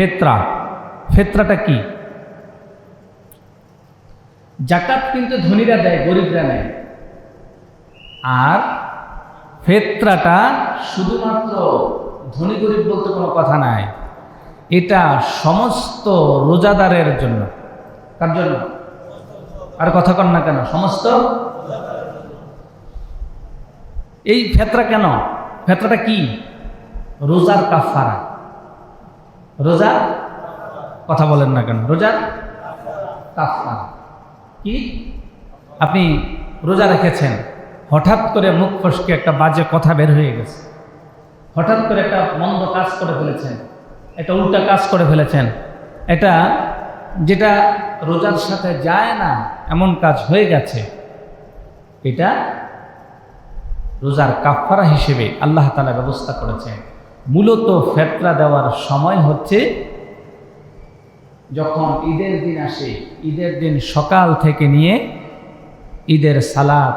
ফেতরা। ফেতরাটা কি? জাকাত কিন্তু ধনীরা দেয়, গরিবরা নেয়। আর ফেতরাটা শুধুমাত্র ধনী গরিব বলতে কোনো কথা নাই। এটা সমস্ত রোজাদারের জন্য। কার জন্য? আর কথা কন না কেন, সমস্ত? এই ফেতরা কেন? ফেতরাটা কি? রোজার কাফারা রোজা? কথা বলেন না কেন। রোজার কি? আপনি রোজা রেখেছেন। হঠাৎ করে মুখ ফসকে একটা বাজে কথা বের হয়ে গেছে। হঠাৎ করে একটা মন্দ কাজ করে ফেলেছেন। একটা উল্টা কাজ করে ফেলেছেন। এটা যেটা রোজার সাথে যায় না, এমন কাজ হয়ে গেছে। এটা রোজার কাফারা হিসেবে আল্লাহ তালা ব্যবস্থা করেছেন। মূলত ফেতরা দেওয়ার সময় হচ্ছে যখন ঈদের দিন আসে, ঈদের দিন সকাল থেকে নিয়ে ঈদের সালাদ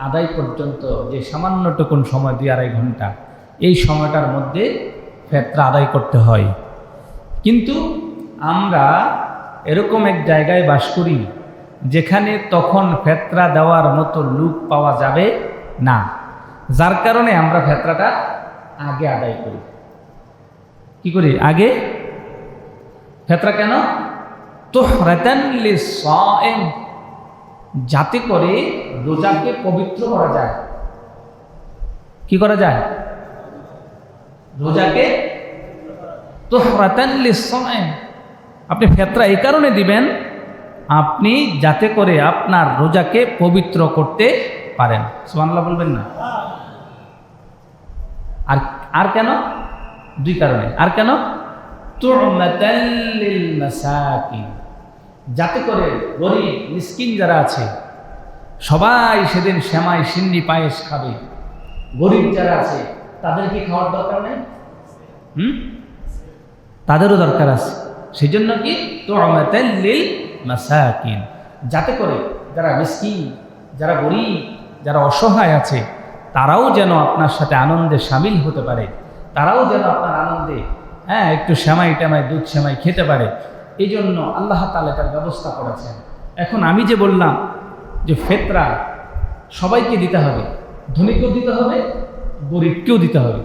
আদায় পর্যন্ত যে সামান্যটুকুন সময়, দুই আড়াই ঘণ্টা, এই সময়টার মধ্যে ফেতরা আদায় করতে হয়। কিন্তু আমরা এরকম এক জায়গায় বাস করি যেখানে তখন ফেতরা দেওয়ার মতো লুক পাওয়া যাবে না। যার কারণে আমরা ফেতরাটা আগে আদায় করি। কি করি? আগে? ফেতরা কেন? লিসাইম যাতে করে রোজাকে পবিত্র করা যায়। কি করা যায়? রোজাকে লিসাইম আপনি ফেতরা এই কারণে দিবেন, আপনি যাতে করে আপনার রোজাকে পবিত্র করতে পারেন। সুবহানাল্লাহ বলবেন না? আর আর কেন? দুই কারণে। আর কেন? যাতে করে গরিব, মিসকিন যারা আছে, সবাই সেদিন শ্যামাই সিন্নি পায়েস খাবে। গরিব যারা আছে, তাদের কি খাওয়ার দরকার নেই? হুম? তাদেরও দরকার আছে। সেই জন্য কি যাতে করে যারা মিসকিন, যারা গরিব, যারা অসহায় আছে তারাও যেন আপনার সাথে আনন্দে সামিল হতে পারে। তারাও যেন আপনার আনন্দে হ্যাঁ একটু শ্যামাই টেমাই, দুধ সেমাই খেতে পারে। এই জন্য আল্লাহ তালা এটার ব্যবস্থা করেছেন। এখন আমি যে বললাম যে ফেতরা সবাইকে দিতে হবে। ধনীকেও দিতে হবে, গরিবকেও দিতে হবে।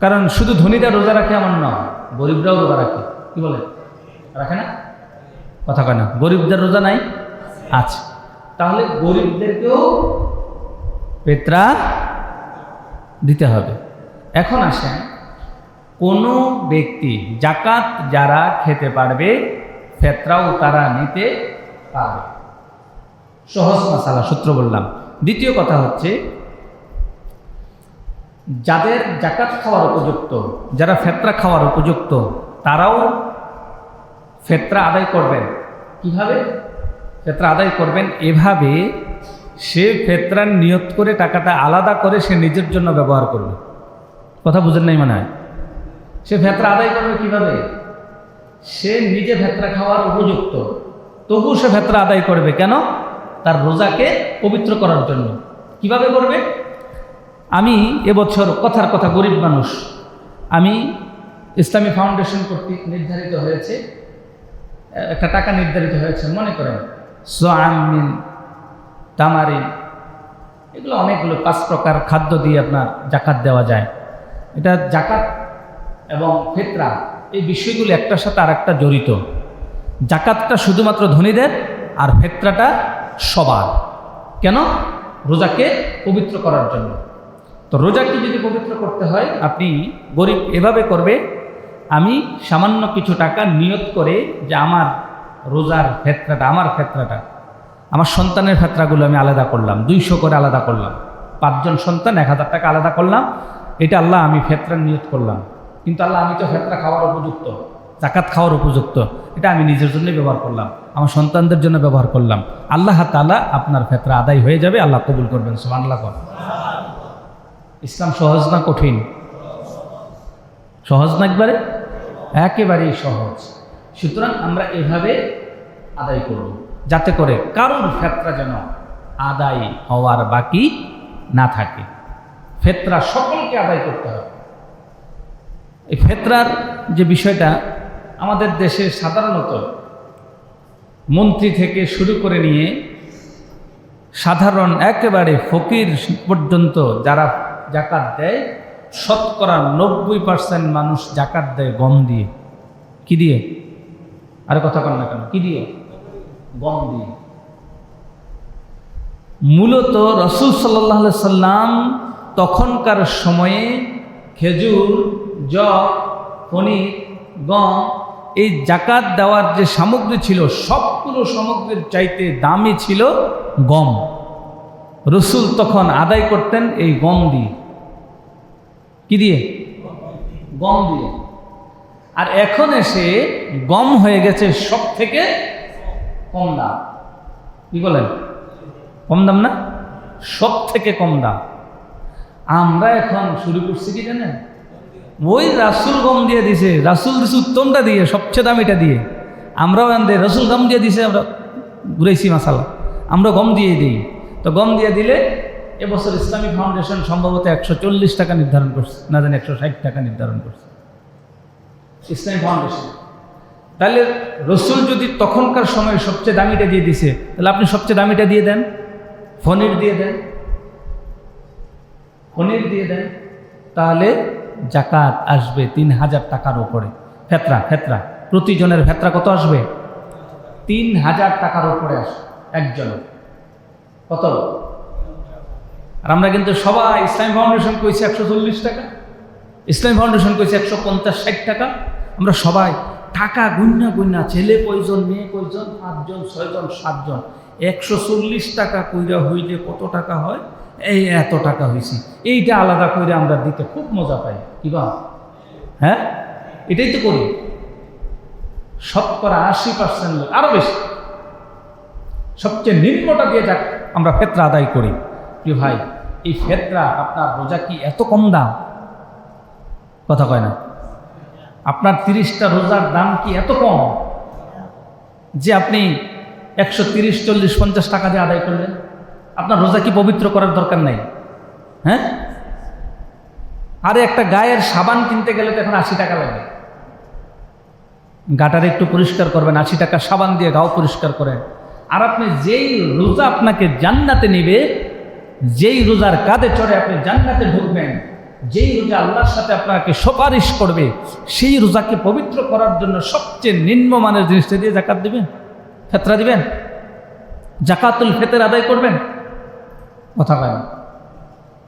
কারণ শুধু ধনীরা রোজা রাখে এমন নয়, গরিবরাও রোজা রাখে। কি বলে রাখে না? কথা কয় না। গরিবদের রোজা নাই? আচ্ছা তাহলে গরিবদেরকেও পেত্রা দিতে হবে। এখন আসেন কোনো ব্যক্তি জাকাত যারা খেতে পারবে, ফেতরাও তারা নিতে পারবে। সহজ মশালা সূত্র বললাম। দ্বিতীয় কথা হচ্ছে, যাদের জাকাত খাওয়ার উপযুক্ত, যারা ফেতরা খাওয়ার উপযুক্ত, তারাও ফেতরা আদায় করবেন। কীভাবে? ফেতরা আদায় করবেন এভাবে সে ফেতরার নিয়ত করে টাকাটা আলাদা করে সে নিজের জন্য ব্যবহার করবে। কথা বুঝেন নাই মনে হয়? সে ফেতরা আদায় করবে কীভাবে? সে নিজে ফেতরা খাওয়ার উপযুক্ত। তবু সে ফেতরা আদায় করবে কেন? তার রোজাকে পবিত্র করার জন্য। কীভাবে করবে? আমি এবছর কথার কথা গরিব মানুষ। আমি ইসলামী ফাউন্ডেশন কর্তৃক নির্ধারিত হয়েছে একটা টাকা নির্ধারিত হয়েছে, মনে করেন। সোয়ামিন তামারিন। এগুলো অনেকগুলো পাঁচ প্রকার খাদ্য দিয়ে আপনার জাকাত দেওয়া যায়। এটা জাকাত এবং ফেতরা, এই বিষয়গুলো একটার সাথে আর একটা জড়িত। জাকাতটা শুধুমাত্র ধনীদের আর ফেতরাটা সবার। কেন? রোজাকে পবিত্র করার জন্য। তো রোজাকে যদি পবিত্র করতে হয়, আপনি গরিব এভাবে করবে, আমি সামান্য কিছু টাকা নিয়ত করে যে আমার রোজার ফেতরাটা, আমার ফেতরাটা। আমার সন্তানের ফেতরাগুলো আমি আলাদা করলাম, দুইশো করে আলাদা করলাম, পাঁচজন সন্তান, এক হাজার টাকা আলাদা করলাম, এটা আল্লাহ আমি ফেতরা নিয়ত করলাম। কিন্তু আল্লাহ, আমি তো ফেতরা খাওয়ার উপযুক্ত জাকাত খাওয়ার উপযুক্ত, এটা আমি নিজের জন্যই ব্যবহার করলাম, আমার সন্তানদের জন্য ব্যবহার করলাম। আল্লাহ তালা আপনার ফেতরা আদায় হয়ে যাবে, আল্লাহ কবুল করবেন আল্লাহ কর। ইসলাম সহজ না কঠিন? সহজ না একবারে? একেবারেই সহজ। সুতরাং আমরা এভাবে আদায় করব। যাতে করে কারোর ফেতরা যেন আদায় হওয়ার বাকি না থাকে। ফেতরা সকলকে আদায় করতে হবে। এই ফেতরার যে বিষয়টা আমাদের দেশে সাধারণত মন্ত্রী থেকে শুরু করে নিয়ে সাধারণ একেবারে ফকির পর্যন্ত যারা জাকাত দেয়, শতকরা নব্বই পার্সেন্ট মানুষ জাকাত দেয় গম দিয়ে। কি দিয়ে? আর কথা কন না কেন, কি দিয়ে? গম দিয়ে মূলত রসুল সাল্লাহ সাল্লাম তখনকার সময়ে খেজুর জব পনির গম এই জাকাত দেওয়ার যে সামগ্রী ছিল সবগুলো সামগ্রীর চাইতে দামি ছিল গম। রসুল তখন আদায় করতেন এই গম দিয়ে। কি দিয়ে? গম দিয়ে। আর এখন এসে গম হয়ে গেছে সব থেকে কম দাম। কি বলেন? কম দাম না? সব থেকে কম দাম। আমরা এখন শুরু করছি কি জানেন? ওই রাসুল গম দিয়ে দিছে। রাসুল দিছে উত্তমটা দিয়ে, সবচেয়ে দামিটা দিয়ে। আমরাও আনতে, রাসুল গম দিয়ে দিছে, আমরা ঘুরেছি মশালা আমরা গম দিয়ে দিই। তো গম দিয়ে দিলে এবছর ইসলামিক ফাউন্ডেশন সম্ভবত একশো চল্লিশ টাকা নির্ধারণ করছে। না জানি, একশো ষাট টাকা নির্ধারণ করছে। Islamic foundation. তাহলে রসুল যদি তখনকার সময় সবচেয়ে দামিটা দিয়ে দিছে, তাহলে আপনি সবচেয়ে দামিটা দিয়ে দেন? ফনির দিয়ে দেন। ফনির দিয়ে দেন, তাহলে জাকাত আসবে তিন হাজার টাকার ওপরে ফেতরা ফেতরা। প্রতিজনের ফেতরা কত আসবে? তিন হাজার টাকার ওপরে আসবে, একজনের। কত? আর আমরা কিন্তু সবাই ইসলাম ফাউন্ডেশন কইছি একশো চল্লিশ টাকা, ইসলাম ফাউন্ডেশন কইছে একশো পঞ্চাশ ষাট টাকা। আমরা সবাই টাকা গুন্না গুন্না, ছেলে কয়জন, মেয়ে কয়জন, পাঁচজন, ছয়জন, সাতজন, একশো চল্লিশ টাকা কইরা হইলে কত টাকা হয়? এই এত টাকা হয়েছে এইটা আলাদা করে আমরা দিতে খুব মজা পাই, কি বা হ্যাঁ? এটাই তো করি। শতকরা আশি পার্সেন্ট লোক আরও বেশি। সবচেয়ে নিম্নটা দিয়ে যাক, আমরা ফেতরা আদায় করি। প্রিয় ভাই, এই ফেতরা আপনার রোজা কি এত কম দাম? কথা কয় না। আপনার তিরিশটা রোজার দাম কি এত কম? যে আপনি একশো তিরিশ, চল্লিশ, পঞ্চাশ টাকা দিয়ে আদায় করলেন। আপনার রোজা কি পবিত্র করার দরকার নাই? হ্যাঁ? আরে একটা গায়ের সাবান কিনতে গেলে তো এখন আশি টাকা লাগে। গাটার একটু পরিষ্কার করবেন, আশি টাকা সাবান দিয়ে গাও পরিষ্কার করেন। আর আপনি যেই রোজা আপনাকে জান্নাতে নিবে, যেই রোজার কাঁধে চড়ে আপনি জান্নাতে ঢুকবেন যেই রোজা আল্লাহর সাথে আপনাকে সুপারিশ করবে, সেই রোজাকে পবিত্র করার জন্য সবচেয়ে নিম্নমানের জিনিসটা দিয়ে জাকাত দিবেন? ফেতরা দিবেন? জাকাতুল ফেতের আদায় করবেন? কথা বলেন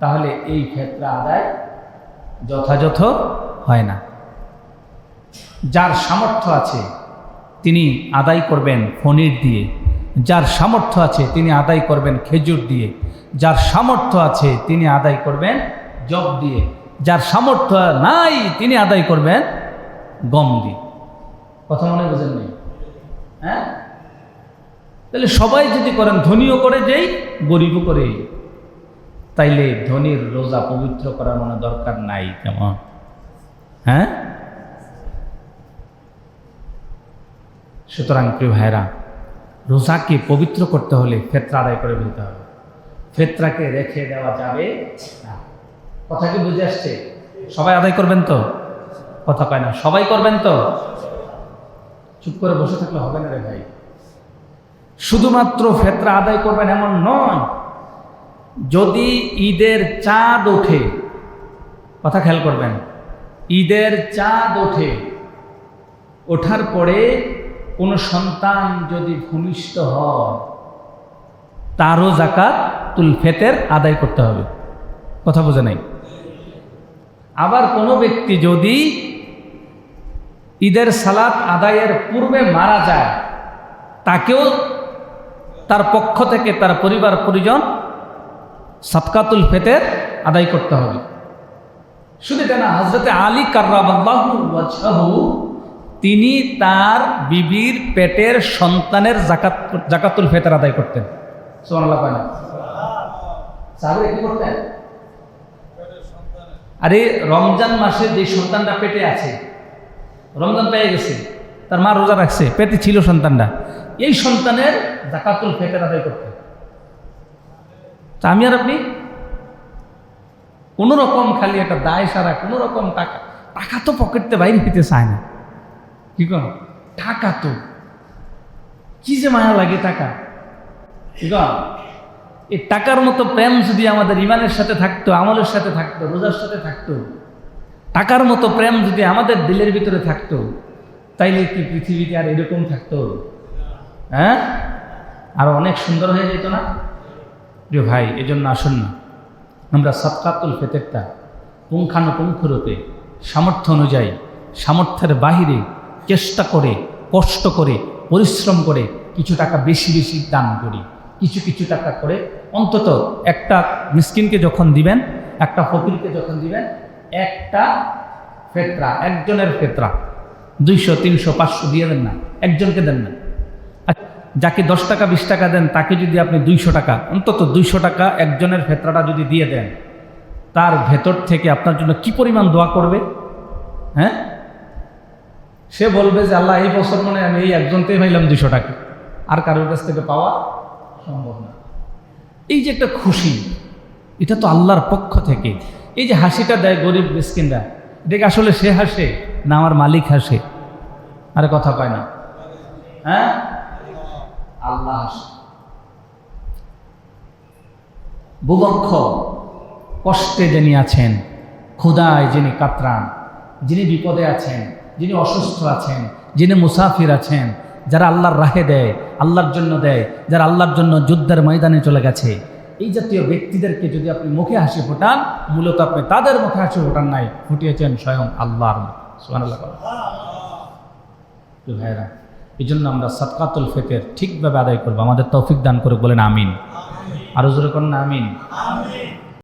তাহলে এই ফেতরা আদায় যথাযথ হয় না। যার সামর্থ্য আছে, তিনি আদায় করবেন ফনির দিয়ে। যার সামর্থ্য আছে, তিনি আদায় করবেন খেজুর দিয়ে। যার সামর্থ্য আছে, তিনি আদায় করবেন জব দিয়ে, যার সামর্থ্য নাই তিনি আদায় করবেন গম দিয়ে। কথা মনে বুঝেন নেই? হ্যাঁ? তাহলে সবাই যদি করেন, ধনীও করে যেই, গরিবও করে। তাইলে ধনীর রোজা পবিত্র করার মনে দরকার নাই কেমন? হ্যাঁ? সুতরাং প্রিয় ভাইরা রোজাকে পবিত্র করতে হলে ফেতরা আদায় করে ফেলতে হবে। ফেতরাকে রেখে দেওয়া যাবে না। কথা কি বুঝে আসছে? সবাই আদায় করবেন তো? কথা কয় না, সবাই করবেন তো? চুপ করে বসে থাকলে হবে না রে ভাই। শুধুমাত্র ফেতরা আদায় করবেন এমন নয়, যদি ঈদের চাঁদ ওঠে, কথা খেয়াল করবেন, ঈদের চাঁদ ওঠে, ওঠার পরে কোনো সন্তান যদি ভূমিষ্ঠ হয়, তারও জাকাত তুল ফেতের আদায় করতে হবে। কথা বোঝে নাই? আবার কোনো ব্যক্তি যদি ঈদের সালাত আদায়ের পূর্বে মারা যায়, তাকেও তার পক্ষ থেকে তার পরিবার পরিজন সাতকাতুল ফেতের আদায় করতে হবে। শুধু এটা না হজরতে আলী কার্রাবাহু তিনি তার বিবির পেটের সন্তানের জাকাত জাকাতুল ফেতের আদায় করতেন। সোমানাল্লাহ পায় করতেন? আরে রমজান মাসে যে সন্তানটা পেটে আছে, রমজান পেয়ে গেছে, তার মা রোজা রাখছে, পেটে ছিল সন্তানটা এই সন্তানের জাকাতুল ফেতের আদায় করতেন তা আমি আর আপনি? কোনো রকম খালি একটা দায় সারা, কোনো রকম টাকা টাকা তো পকেটতে বাইরে হইতে চায় না। কি কর টাকা তো। কি যে মায়া লাগে টাকা। কি এই টাকার মতো প্রেম যদি আমাদের ইমানের সাথে থাকতো, আমলের সাথে থাকতো, রোজার সাথে থাকতো, টাকার মতো প্রেম যদি আমাদের দিলের ভিতরে থাকতো, তাইলে কি পৃথিবীতে আর এরকম থাকতো? হ্যাঁ? আর অনেক সুন্দর হয়ে যেত না? প্রিয় ভাই, এজন্য আসুন না। আমরা সৎকাতুল ফেতেরটা পুঙ্খানুপুঙ্খরূপে, সামর্থ্য অনুযায়ী, সামর্থ্যের বাহিরে চেষ্টা করে, কষ্ট করে, পরিশ্রম করে কিছু টাকা বেশি বেশি দান করি। কিছু কিছু টাকা করে অন্তত একটা মিসকিনকে যখন দিবেন, একটা ফকিরকে যখন দিবেন, একটা ফেতরা, একজনের ফেতরা, দুইশো, তিনশো, পাঁচশো দিয়ে দেন না, একজনকে দেন না। যাকে দশ টাকা, বিশ টাকা দেন, তাকে যদি আপনি দুইশো টাকা, অন্তত দুইশো টাকা একজনের ফেতরাটা যদি দিয়ে দেন, তার ভেতর থেকে আপনার জন্য কি পরিমাণ দোয়া করবে? হ্যাঁ? সে বলবে যে, আল্লাহ, এই বছর মনে আমি এই একজনকেই পাইলাম দুইশো টাকা। আর কারোর কাছ থেকে পাওয়া সম্ভব না। এই যে একটা খুশি, এটা তো আল্লাহর পক্ষ থেকে। এই যে হাসিটা দেয় গরিব মিসকিনরা, এটাকে আসলে সে হাসে না আমার মালিক হাসে? আরে কথা কয় না। হ্যাঁ? আল্লাহ হাসে। বুভক্ষ কষ্টে যিনি আছেন ক্ষুদায় যিনি কাতরান, যিনি বিপদে আছেন, যিনি অসুস্থ আছেন, যিনি মুসাফির আছেন, যারা আল্লাহর রাহে দেয় আল্লাহর জন্য দেয়, যারা আল্লাহর জন্য যুদ্ধের ময়দানে চলে গেছে। এই জাতীয় ব্যক্তিদেরকে যদি আপনি মুখে হাসি ফোটান, মূলত আপনি তাদের মুখে হাসি ফোটান নাই, ফুটিয়েছেন স্বয়ং আল্লাহর বলেন। এই জন্য আমরা সৎকাতুল ফেতের ঠিকভাবে আদায় করব। আমাদের তৌফিক দান করে বলেন আমিন। আরও জোরে করেন আমিন।